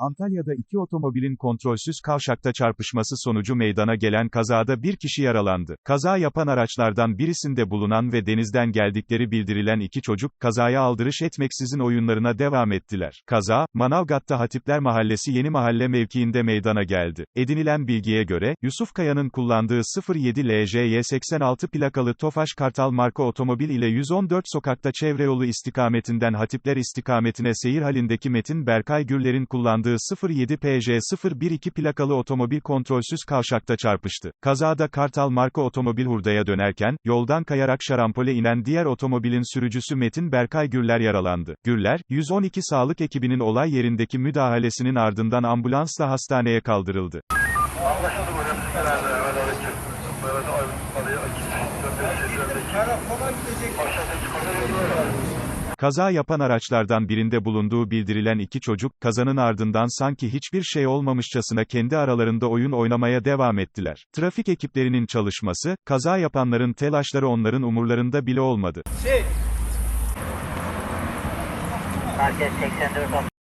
Antalya'da iki otomobilin kontrolsüz kavşakta çarpışması sonucu meydana gelen kazada bir kişi yaralandı. Kaza yapan araçlardan birisinde bulunan ve denizden geldikleri bildirilen iki çocuk, kazaya aldırış etmeksizin oyunlarına devam ettiler. Kaza, Manavgat'ta Hatipler Mahallesi Yeni Mahalle mevkiinde meydana geldi. Edinilen bilgiye göre, Yusuf Kaya'nın kullandığı 07 LJY 86 plakalı Tofaş Kartal marka otomobil ile 114 sokakta çevre yolu istikametinden Hatipler istikametine seyir halindeki Metin Berkay Gürler'in kullandığı 07 PJ 012 plakalı otomobil kontrolsüz kavşakta çarpıştı. Kazada Kartal marka otomobil hurdaya dönerken, yoldan kayarak şarampole inen diğer otomobilin sürücüsü Metin Berkay Gürler yaralandı. Gürler, 112 sağlık ekibinin olay yerindeki müdahalesinin ardından ambulansla hastaneye kaldırıldı. Anlaşıldı Kaza yapan araçlardan birinde bulunduğu bildirilen iki çocuk, kazanın ardından sanki hiçbir şey olmamışçasına kendi aralarında oyun oynamaya devam ettiler. Trafik ekiplerinin çalışması, kaza yapanların telaşları onların umurlarında bile olmadı. Merkez 84